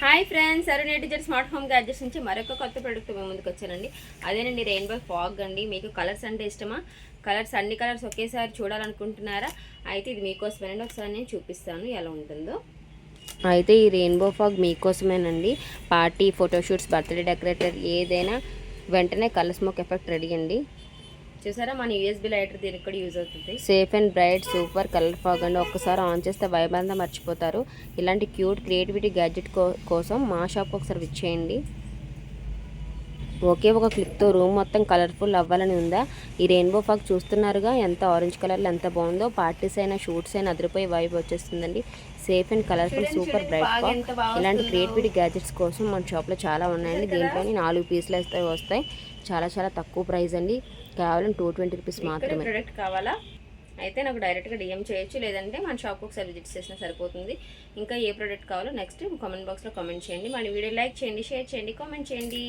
Hi friends Arun ఎడిజర్ smart home gadgets నుంచి మరొక కొత్త ప్రోడక్ట్ మేము ముందుకు వచ్చానండి. అదేనండి రెయిన్బో ఫాగ్ అండి. మీకు కలర్స్ అంటే ఇష్టమా? కలర్స్ అన్ని కలర్స్ ఒకేసారి చూడాలనుకుంటున్నారా? అయితే ఇది మీకోసమేనండి. ఒకసారి నేను చూపిస్తాను ఎలా ఉంటుందో. అయితే ఈ రెయిన్బో ఫాగ్ మీకోసమేనండి. పార్టీ ఫోటోషూట్స్ బర్త్డే డెకరేటర్ ఏదైనా వెంటనే కలర్ స్మోక్ ఎఫెక్ట్ రెడీ అండి. చూసారా? మన యూఎస్బీ లైటర్ దీనికి కూడా యూజ్ అవుతుంది. Safe and bright super colour fog అండి. ఒక్కసారి ఆన్ చేస్తే వైబ్ అంతా మర్చిపోతారు. ఇలాంటి క్యూట్ క్రియేటివిటీ గ్యాడ్జెట్ కోసం మా షాప్ ఒకసారి విచ్చేయండి. ఒకే ఒక క్లిక్తో రూమ్ మొత్తం కలర్ఫుల్ అవ్వాలని ఉందా? ఈ రెయిన్బో ఫాగ్ చూస్తున్నారుగా ఎంత ఆరెంజ్ కలర్లో ఎంత బాగుందో పార్టీస్ అయినా షూట్స్ అయినా అదిరిపోయి వైబ్ వచ్చేస్తుందండి. Safe and colourful super bright fog. ఇలాంటి క్రియేటివిటీ గ్యాడ్జెట్స్ కోసం మన షాప్లో చాలా ఉన్నాయండి. దీంట్లో నాలుగు పీసులు వస్తాయి వస్తాయి. చాలా చాలా తక్కువ ప్రైస్ అండి. కేవలం టూ ట్వంటీ రూపీస్ మాత్రమే. ప్రొడక్ట్ కావాలా? అయితే నాకు డైరెక్ట్గా డిఎం చేయొచ్చు లేదంటే మన షాప్కి ఒకసారి విజిట్ చేసినా సరిపోతుంది. ఇంకా ఏ ప్రోడక్ట్ కావాలో నెక్స్ట్ కామెంట్ బాక్స్లో కామెంట్ చేయండి. మన వీడియో లైక్ చేయండి షేర్ చేయండి కామెంట్ చేయండి.